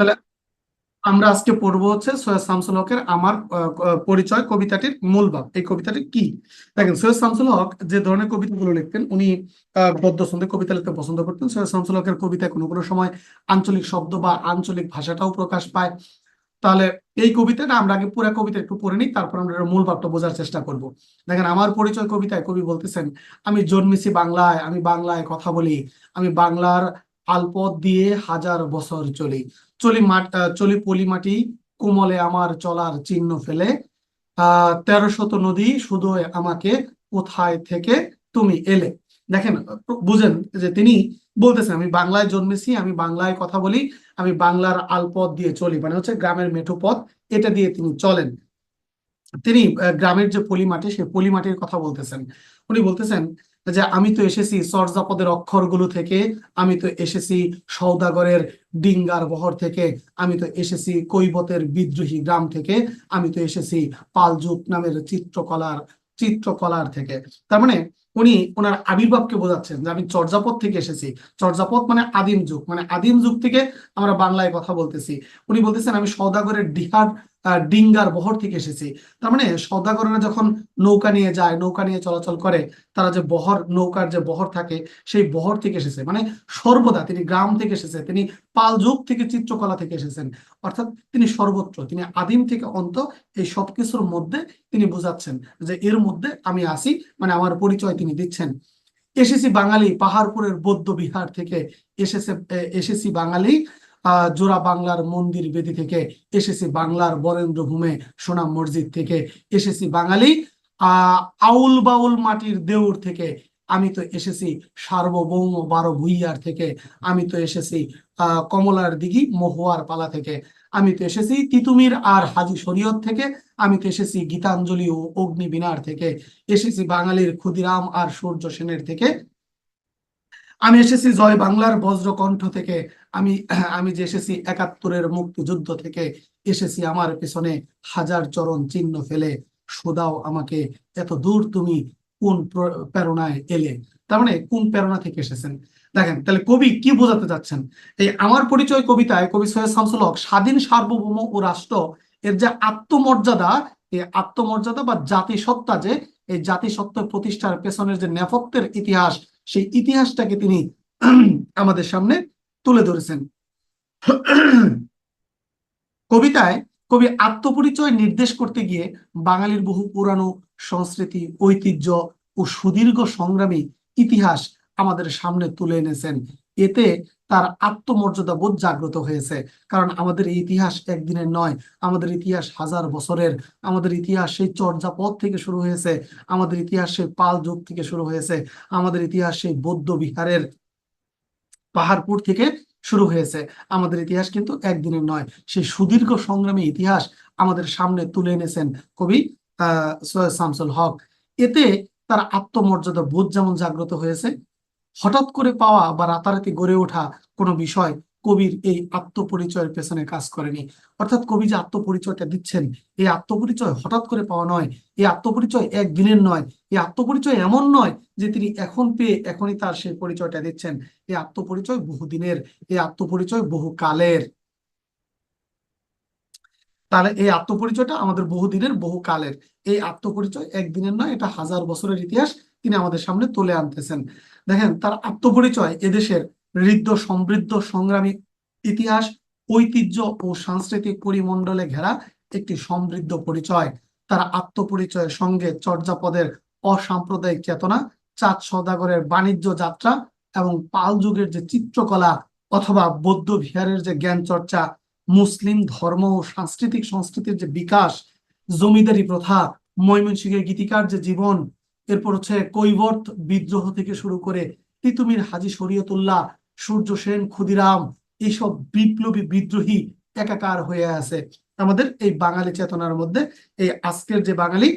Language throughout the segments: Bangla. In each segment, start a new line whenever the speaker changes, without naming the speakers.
তাহলে আমরা আজকে পড়ব হচ্ছে সৈয়দ শামসুল হকের আমার পরিচয় কবিতাটির মূল ভাব এই কবিতাটি কি? দেখেন, সৈয়দ শামসুল হক যে ধরনের কবিতাগুলো লিখতেন, উনি গদ্য ছন্দে কবিতা লিখতে পছন্দ করতেন। সৈয়দ শামসুল হকের কবিতায় কোনো কোনো সময় আঞ্চলিক শব্দ বা আঞ্চলিক ভাষাটাও প্রকাশ পায়। তাহলে এই কবিতাটা আমরা আগে পুরো কবিতা একটু পড়ে নিই, তারপর আমরা মূল ভাবটা বোঝার চেষ্টা করব। দেখেন, আমার পরিচয় কবিতায় কবি বলতেছেন, আমি জন্মেছি বাংলায়, আমি বাংলায় কথা বলি, আমি বাংলার আলপথ দিয়ে হাজার বছর চলি। চলি মাঠ চলি পলি মাটি, কোমলে আমার চলার চিহ্ন ফেলে। আহ শত নদী শুধু আমাকে কোথায় থেকে তুমি এলে? দেখেন, বুঝেন যে তিনি বলতেছেন, আমি বাংলায় জন্মেছি, আমি বাংলায় কথা বলি, আমি বাংলার আলপথ দিয়ে চলি মানে হচ্ছে গ্রামের মেঠো পথ, এটা দিয়ে তিনি চলেন। তিনি গ্রামের যে পলি মাটি সেই পলি মাটির কথা বলতেছেন। উনি বলতেছেন যে আমি তো এসেছি চর্যাপদের অক্ষরগুলো থেকে, আমি তো এসেছি সওদাগরের ডিঙ্গার বহর থেকে, আমি তো এসেছি কৈবতের বিদ্রোহী গ্রাম থেকে, আমি তো এসেছি পালযুগ নামের চিত্রকলার চিত্রকলার থেকে। তার মানে উনি ওনার আবির্ভাবকে বোঝাচ্ছেন যে আমি চর্যাপদ থেকে এসেছি। চর্যাপদ মানে আদিম যুগ মানে আদিম যুগ থেকে আমরা বাংলায় কথা বলতেছি। উনি বলতেছেন, আমি সওদাগরের ডিহার ডিঙ্গার বহর থেকে এসেছি। তার মানে সওদাগরেরা যখন নৌকা নিয়ে যায়, নৌকা নিয়ে চলাচল করে, তারা যে বহর, নৌকার যে বহর থাকে, সেই বহর থেকে এসেছে। মানে সর্বদা তিনি গ্রাম থেকে এসেছে, তিনি পাল যুগ থেকে চিত্রকলা থেকে এসেছেন। অর্থাৎ তিনি সর্বত্র, তিনি আদিম থেকে অন্ত, এই সবকিছুর মধ্যে তিনি বোঝাচ্ছেন যে এর মধ্যে আমি আসি মানে আমার পরিচয় তিনি দিচ্ছেন। এসেছি বাঙালি পাহাড়পুরের বৌদ্ধ বিহার থেকে, এসেছে এসেছি বাঙালি জোড়া বাংলার মন্দির বেদি থেকে এসেছি বাংলার বরেন্দ্র ভূমে সোনাম মসজিদ থেকে এসেছি বাঙালি। আউল বাউল মাটির দেউর থেকে আমি তো এসেছি সার্বভৌম বারো ভুইয়ার থেকে আমি তো এসেছি কমলার দিঘি মহুয়ার পালা থেকে আমি তো এসেছি, তিতুমির আর হাজি শরীয়ত থেকে আমি তো এসেছি গীতাঞ্জলি ও অগ্নিবীণার থেকে এসেছি বাঙালির ক্ষুদিরাম আর সূর্য সেনের থেকে আমি এসেছি জয় বাংলার বজ্রকণ্ঠ থেকে আমি আমি যে এসেছি, একাত্তরের মুক্তিযুদ্ধ থেকে এসেছি, আমার পেছনে হাজার চরণ চিহ্ন ফেলে সোদাও আমাকে। এত দূর তুমি কোন প্রেরণায় এলে? তার মানে কোন প্রেরণা থেকে এসেছেন? দেখেন, তাহলে কবি কি বোঝাতে চাচ্ছেন? এই আমার পরিচয় কবিতায় কবি সৈয়দ শামসুল হক, স্বাধীন সার্বভৌম ও রাষ্ট্র, এর যে আত্মমর্যাদা, এই আত্মমর্যাদা বা জাতিসত্তা যে, এই জাতিসত্তা প্রতিষ্ঠার পেছনের যে নেপথ্যের ইতিহাস, সেই ইতিহাসটাকে তিনি আমাদের সামনে তুলে ধরেছেন। কবিতায় কবি আত্মপরিচয় নির্দেশ করতে গিয়ে বাঙালির বহু পুরানো সংস্কৃতি, ঐতিহ্য ও সুদীর্ঘ সংগ্রামী ইতিহাস আমাদের সামনে তুলে এনেছেন। এতে তার আত্মমর্যাদা বোধ জাগ্রত হয়েছে। কারণ আমাদের ইতিহাস একদিনের নয়, আমাদের ইতিহাস হাজার বছরের, আমাদের ইতিহাস সেই চর্যাপদ থেকে শুরু হয়েছে, আমাদের ইতিহাস সেই পাল যুগ থেকে শুরু হয়েছে, আমাদের ইতিহাস সেই বৌদ্ধ বিহারের পাহাড়পুর থেকে শুরু হয়েছে। আমাদের ইতিহাস কিন্তু একদিনের নয়। সেই সুদীর্ঘ সংগ্রামী ইতিহাস আমাদের সামনে তুলে এনেছেন কবি সৈয়দ শামসুল হক। এতে তার আত্মমর্যাদা বোধ যেমন জাগ্রত হয়েছে, হঠাৎ করে পাওয়া বা রাতারাতি গড়ে ওঠা কোনো বিষয় কবির এই আত্মপরিচয়ের পেছনে কাজ করেনি। অর্থাৎ কবি যে আত্মপরিচয়টা দিচ্ছেন, এই আত্মপরিচয় হঠাৎ করে পাওয়া নয়। এই আত্মপরিচয় একদিনের নয়। এই আত্মপরিচয় এমন নয় যে তিনি এখন পেয়ে এখনই তার সেই পরিচয়টা দিচ্ছেন। এই আত্মপরিচয় বহুদিনের। এই আত্মপরিচয় বহু কালের তাহলে এই আত্মপরিচয়টা আমাদের বহুদিনের বহু কালের এই আত্মপরিচয় একদিনের নয়, এটা হাজার বছরের ইতিহাস তিনি আমাদের সামনে তুলে আনতেছেন। দেখেন, তার আত্মপরিচয় এদেশের ঋদ্ধ সমৃদ্ধ সংগ্রামী ইতিহাস, ঐতিহ্য ও সাংস্কৃতিক পরিমণ্ডলে ঘেরা একটি সমৃদ্ধ পরিচয়। তার আত্মপরিচয়ের সঙ্গে চর্যাপদের অসাম্প্রদায়িক চেতনা, চাঁদ সদাগরের বাণিজ্য যাত্রা এবং পাল যুগের যে চিত্রকলা অথবা বৌদ্ধ বিহারের যে জ্ঞান চর্চা, মুসলিম ধর্ম ও সাংস্কৃতিক সংস্কৃতির যে বিকাশ, জমিদারি প্রথা, ময়মনসিংহের গীতিকার যে জীবন, এরপর হচ্ছে কৈবর্ত বিদ্রোহ থেকে শুরু করে তিতুমির হাজি শরীয়তুল্লাহ সূর্য, সেন, ক্ষুদিরাম এইসব বিপ্লবী বিদ্রোহী একাকার হয়ে আছে। আমাদের এই বাঙালি চেতনার মধ্যে এই আজকের যে বাঙালি,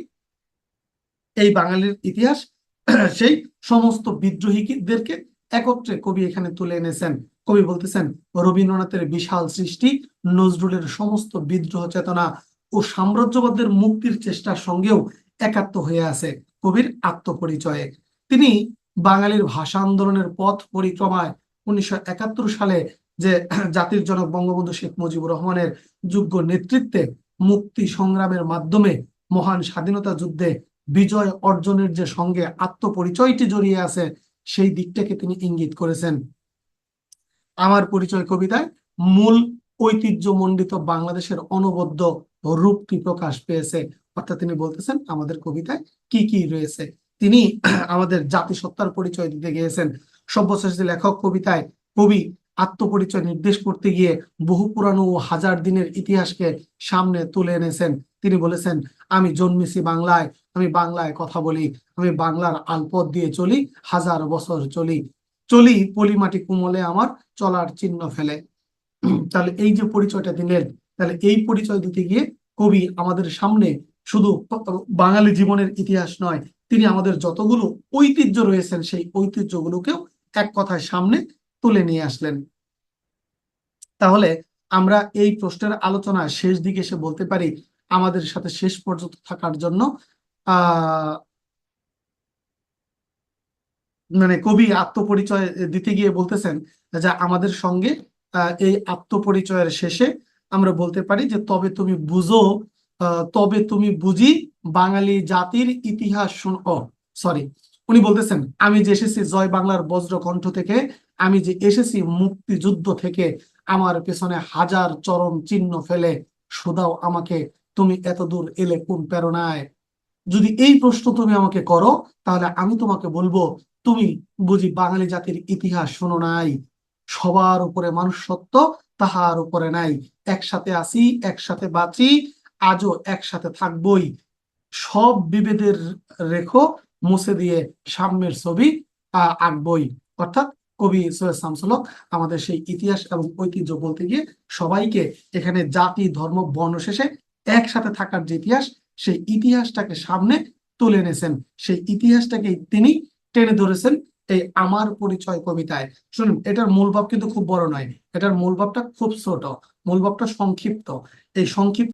এই বাঙালির ইতিহাস, সেই সমস্ত বিদ্রোহীদেরকে একত্রে কবি এখানে তুলে এনেছেন। কবি বলতেছেন, রবীন্দ্রনাথের বিশাল সৃষ্টি, নজরুলের সমস্ত বিদ্রোহ চেতনা ও সাম্রাজ্যবাদের মুক্তির চেষ্টার সঙ্গেও একাত্ম হয়ে আছে কবির আত্মপরিচয়ে। তিনি বাঙালির ভাষা আন্দোলনের পথ পরিক্রমায় উনিশশো একাত্তর সালে যে জাতির জনক বঙ্গবন্ধু শেখ মুজিবুর রহমানের যোগ্য নেতৃত্বে মুক্তি সংগ্রামের মাধ্যমে মহান স্বাধীনতা যুদ্ধে বিজয় অর্জনের যে সঙ্গে আত্মপরিচয়টি জড়িয়ে আছে, সেই দিকটাকে তিনি ইঙ্গিত করেছেন। আমার পরিচয় কবিতায়, মূল ঐতিহ্যমণ্ডিত বাংলাদেশের অনবদ্য রূপটি প্রকাশ পেয়েছে। অর্থাৎ তিনি বলতেছেন, আমাদের কবিতায় কি কি রয়েছে? তিনি আমাদের জাতিসত্তার পরিচয় দিতে গিয়েছেন। সব্যসাচী লেখক কবিতায় কবি আত্মপরিচয় নির্দেশ করতে গিয়ে বহু পুরানো ও হাজার দিনের ইতিহাসকে সামনে তুলে এনেছেন। তিনি বলেছেন, আমি জন্মেছি বাংলায়, আমি বাংলায় কথা বলি, আমি বাংলার আলপথ দিয়ে চলি, হাজার বছর চলি চলি পলিমাটি কুমলে আমার, চলার চিহ্ন ফেলে। তাহলে এই যে পরিচয়টা দিলেন, তাহলে এই পরিচয় দিতে গিয়ে কবি আমাদের সামনে শুধু বাঙালি জীবনের ইতিহাস নয়, তিনি আমাদের যতগুলো ঐতিহ্য রয়েছেন, সেই ঐতিহ্যগুলোকেও এক কথায় সামনে তুলে নিয়ে আসলেন। তাহলে আমরা এই প্রশ্নের আলোচনার শেষ দিকে এসে বলতে পারি, আমাদের সাথে শেষ পর্যন্ত থাকার জন্য মানে কবি আত্মপরিচয় দিতে গিয়ে বলতেছেন যে আমাদের সঙ্গে এই আত্মপরিচয়ের শেষে আমরা বলতে পারি যে, তবে তুমি বুঝো তবে তুমি বুঝি বাঙালি জাতির ইতিহাস শুন সরি উনি বলতেছেন, আমি যে এসেছি জয় বাংলার বজ্র কণ্ঠ থেকে, আমি যে এসেছি মুক্তিযুদ্ধ থেকে, আমার পেছনে হাজার চরম চিহ্ন ফেলে শোধাও আমাকে, তুমি এত দূর এলে কোন প্রেরণায়? যদি এই প্রশ্ন তুমি আমাকে করো, তাহলে আমি তোমাকে বলব, তুমি বুঝি বাঙালি জাতির ইতিহাস শোনো নাই। সবার উপরে মানুষ সত্য, তাহার উপরে নাই। একসাথে আসি, একসাথে বাঁচি, আজও একসাথে থাকবই। সব বিভেদের রেখো মুছে দিয়ে সাম্যের ছবি আঁকবই। অর্থাৎ কবি সৈয়দ শামসুল হক আমাদের সেই ইতিহাস এবং ঐতিহ্য বলতে গিয়ে সবাইকে এখানে জাতি, ধর্ম, বর্ণ শেষে একসাথে থাকার যে ইতিহাস, সেই ইতিহাসটাকে সামনে তুলে এনেছেন। সেই ইতিহাসটাকে তিনি টেনে ধরেছেন এই আমার পরিচয় কবিতায়। শুনুন, এটার মূল ভাব কিন্তু খুব বড় নয়, এটার মূল ভাবটা খুব ছোট, মূল ভাবটা সংক্ষিপ্ত। এই সংক্ষিপ্ত